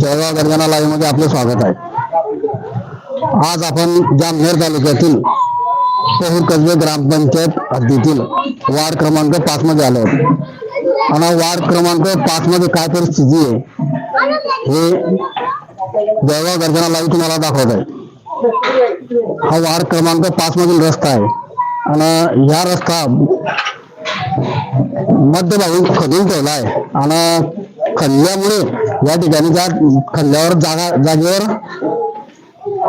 जळगाव गर्जना लाईव्हमध्ये आपले स्वागत आहे. आज आपण जामनेर तालुक्यातील पहूर कसबे ग्रामपंचायत हद्दीतील वार्ड क्रमांक पाच मध्ये आलो आणि वार्ड क्रमांक पाच मध्ये काय परिस्थिती आहे हे जळगाव गर्जना लाईव्ह तुम्हाला दाखवत आहे. हा वार्ड क्रमांक पाच मधील रस्ता आहे. आणि ह्या रस्ता मध्यभागी खदून ठेवला आहे. आणि खल्ल्यामुळे या ठिकाणी ज्या जागा जागेवर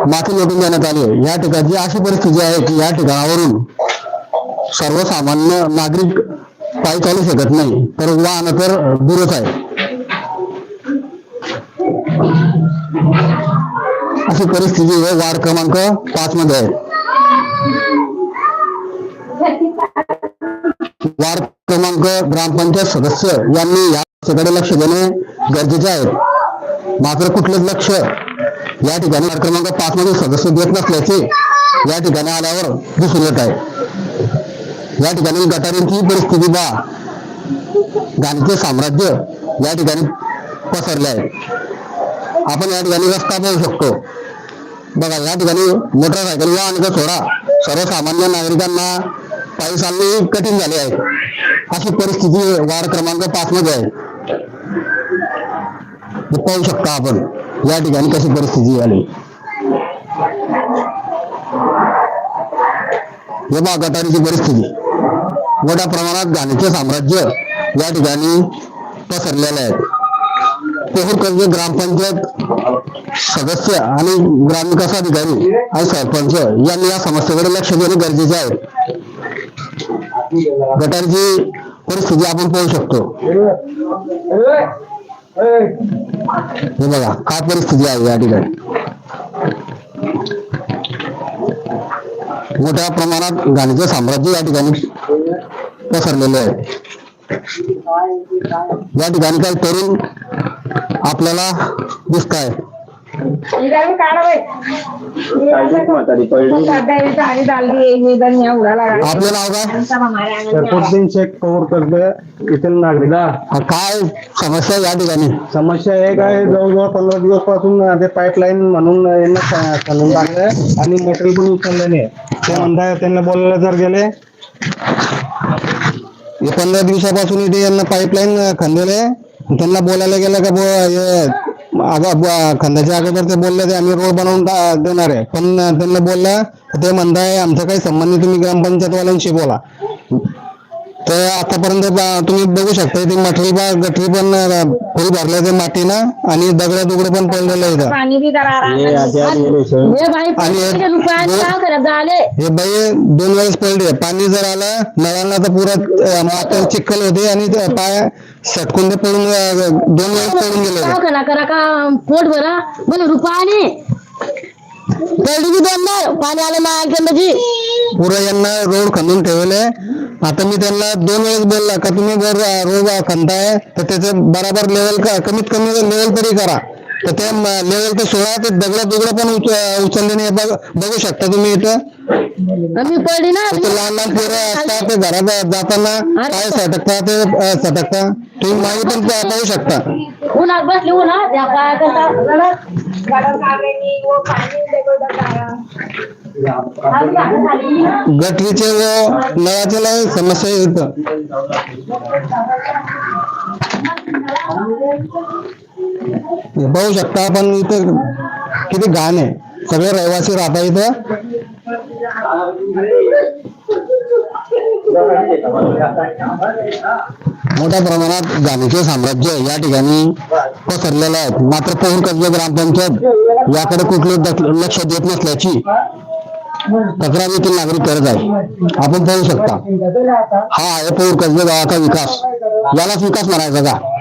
माती लोटून देण्यात आली या ठिकाणची अशी परिस्थिती आहे की या ठिकाणावरून सर्वसामान्य नागरिक पायी चालू शकत नाही. तर वाहन तर दूरच आहे. अशी परिस्थिती वार्ड क्रमांक पाच मध्ये आहे. वार्ड क्रमांक ग्रामपंचायत सदस्य यांनी या समस्येकडे लक्ष देणे गरजेचे आहे. मात्र कुठलंच लक्ष या ठिकाणी वार्ड क्रमांक पाच मध्ये सदस्य देत नसल्याचे या ठिकाणी आल्यावर दिसून येत आहे. या ठिकाणी गटारींची परिस्थिती बा गाणीचे साम्राज्य या ठिकाणी पसरले आहे. आपण या ठिकाणी रस्ता पाहू शकतो. बघा या ठिकाणी मोटरसायकल वाहन का सोडा सर्वसामान्य नागरिकांना पायी चालणे कठीण झाले आहे अशी परिस्थिती वार क्रमांक पाच मध्ये आहे. पाहू शकता आपण या ठिकाणी कशी परिस्थिती झाली. हे गटारीची परिस्थिती. मोठ्या प्रमाणात घाणीचे साम्राज्य या ठिकाणी पसरलेलं आहे पोहूर ग्रामपंचायत सदस्य आणि ग्रामविकास अधिकारी आणि सरपंच यांनी या समस्येकडे लक्ष देणे गरजेचे आहे. गटारची परिस्थिती आपण पाहू शकतो. हे बघा काय परिस्थिती आहे या ठिकाणी? मोठ्या प्रमाणात गाणीचं साम्राज्य या ठिकाणी पसरलेले आहे. या ठिकाणी काही तरुण आपल्याला दिसत आहे येथील नागरिक काय समस्या या ठिकाणी समस्या एक आहे जवळजवळ पंधरा दिवसपासून ते पाईपलाईन म्हणून यांना चालून लागले आणि मटेरियल पण उचलले नाही ते म्हणताय त्यांना बोलायला जर गेले हे पंधरा दिवसापासून इथे यांना पाईपलाईन खंदले त्यांना बोलायला गेलं का बो अगं खंदाच्या अगोदर ते बोलले ते आम्ही रोड बनवून देणार आहे. पण त्यांना बोललं ते म्हणताय आमचा काही संबंध नाही तुम्ही ग्रामपंचायतवाल्यांशी बोला. तर आतापर्यंत तुम्ही बघू शकता ते मटेरियल बा गटरी पण फुल भरले ते मातीनं आणि दगड दुगड पण पडलेलं आणि हे- हे बाई दोन वेळेस पडले. पाणी जर आलं नळांना तर पुरा मात्र चिखल होते आणि ते पाय सटकून ते पडून दोन वेळेस पडून गेले करा करा का? पोट भरा. बोल रुपयाने पडली बी पाणी आलं नाही ऐकलं यांना रोड खंदून ठेवले. आता मी त्यांना दोन वेळेस बोलला का तुम्ही जर रोड खणताय तर त्याचं बराबर लेवल का कमीत कमी लेवल तरी करा. तर ते लेवल तर सोळा ते दगड दुगड पण उच- उचलले नाही. बघ- शकता तुम्ही इथं. आम्ही पडली ना. इथं लहान लहान पोरं असतात ते घरात जाताना पाय सटकता ते सटकता तुम्ही मागे पण पाहू शकता. उन्हात बसली उन्हात. काय गटरीचे व नळाचे लय समस्या येतं पाहू शकता आपण इथं किती घाण आहे. सगळे रहिवासी राहता इथं. मोठ्या प्रमाणात घाणीचे साम्राज्य या ठिकाणी पसरलेलं आहे. मात्र पौर कर्ज ग्रामपंचायत याकडे कुठले लक्ष देत नसल्याची तक्रार येथील नागरिक करत आहे आपण पाहू शकता. हा आहे पौर कर्ज गावाचा विकास. यालाच विकास म्हणायचा का?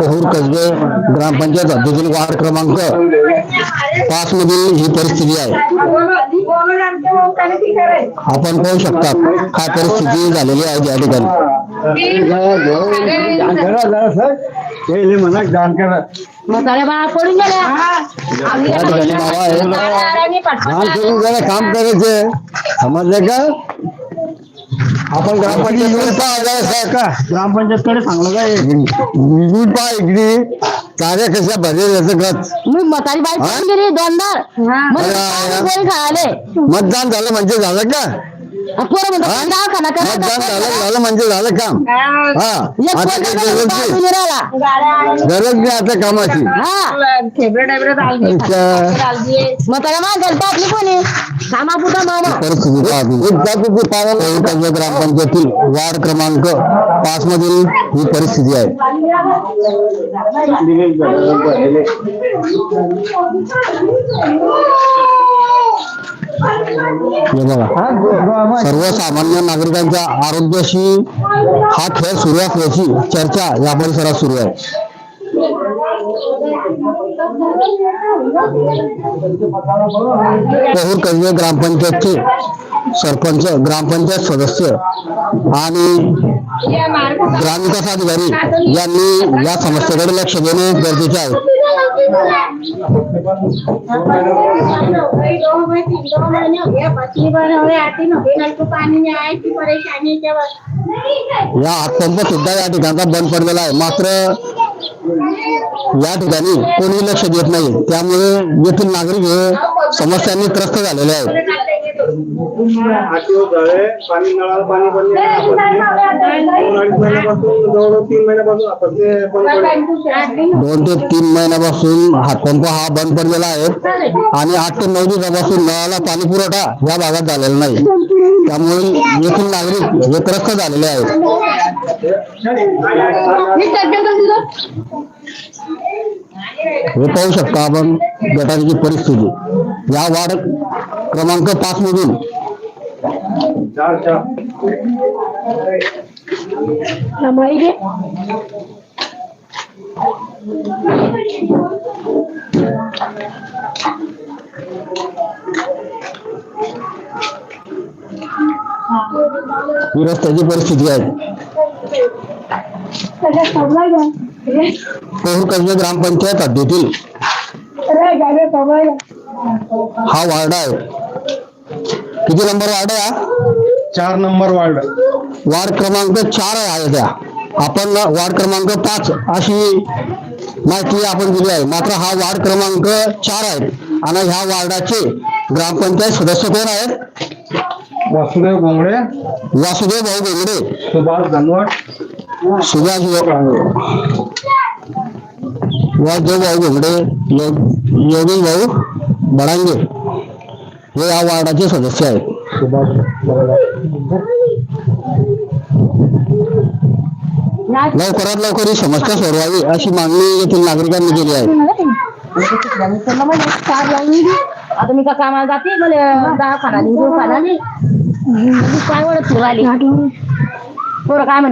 पोहूर कसबे ग्रामपंचायत हद्दीतील वार्ड क्रमांक पाच मधील ही परिस्थिती आहे आपण पाहू शकता काय परिस्थिती झालेली आहे या ठिकाणी म्हणा जाण करा म्हाताऱ्या बाळा पडून गेल्या या ठिकाणी बाबा आहे काम करून जरा काम करायचे समजले का? आपण ग्रामपंचायत का? ग्रामपंचायत कडे सांगलं काय विजून पहा इकडे. कार्य कशा भरेल याचं गच मी म्हातारी बाई पडून गेली दोनदा. मग पोळी खायले. मतदान झालं म्हणजे झालं का? पोरं म्हणतात हा? दवाखाना मतदान झालं झालं म्हणजे झालं काम हा एक आता पोरगा काही गरज बाजूने नाही राहिला. गरज नाही आता कामाची हा अच्छा. म्हाताऱ्या माणसाला टाकली कोणी कामापुरता मामा परिस्थिती पाहतो ग्रामपंचायतील वार्ड क्रमांक पाच मधील ही परिस्थिती आहे हे बघा सर्वसामान्य नागरिकांच्या आरोग्याशी हा खेळ सुरू असल्याची चर्चा या परिसरात सुरू आहे. पहूर कसबे ग्रामपंचायतचे सरपंच ग्रामपंचायत सदस्य आणि ग्रामविकास अधिकारी यांनी या समस्येकडे लक्ष देणे गरजेचे आहे. या हातपंप सुद्धा या ठिकाणचा बंद पडलेला आहे. मात्र या ठिकाणी कोणी लक्ष देत नाही. त्यामुळे येथील नागरिक हे समस्यांनी त्रस्त झालेले आहेत. पाणी नळाला पाणी बंद आहे. दोन तीन महिन्यापासून ते दोन ते तीन महिन्यापासून हातपंप हा बंद पडलेला आहे आणि आठ ते नऊ दिवसापासून नळाला पाणी पुरवठा या भागात झालेला नाही. त्यामुळे येथील नागरिक हे त्रस्त झालेले आहेत. परिस्थिती। या वार्ड क्रमांक पाच मधून। ही रस्त्याची परिस्थिती आहे. ग्रामपंचायत हद्दीतील हा वार्ड आहे. किती नंबर वार्ड आहे हा? चार नंबर वार्ड. वार्ड क्रमांक चार आहे त्या. आपण वार्ड क्रमांक पाच अशी माहिती आपण दिली आहे. मात्र हा वार्ड क्रमांक चार आहे. आणि ह्या वार्डाचे ग्रामपंचायत सदस्य कोण आहेत? वासुदेव गोंगडे वासुदेव भाऊ बेगडे सुभाष धनवट सुभाष वासुदेव भाऊ बेगडे योग- योगेश भाऊ बडांगे हे या वार्डाचे सदस्य आहेत. लवकरात लवकर ही समस्या सोडवावी अशी मागणी येथील नागरिकांनी केली आहे. आता मी का कामाला जाते? मला दवाखाना नाही, काय ओळख पोरं काय म्हणते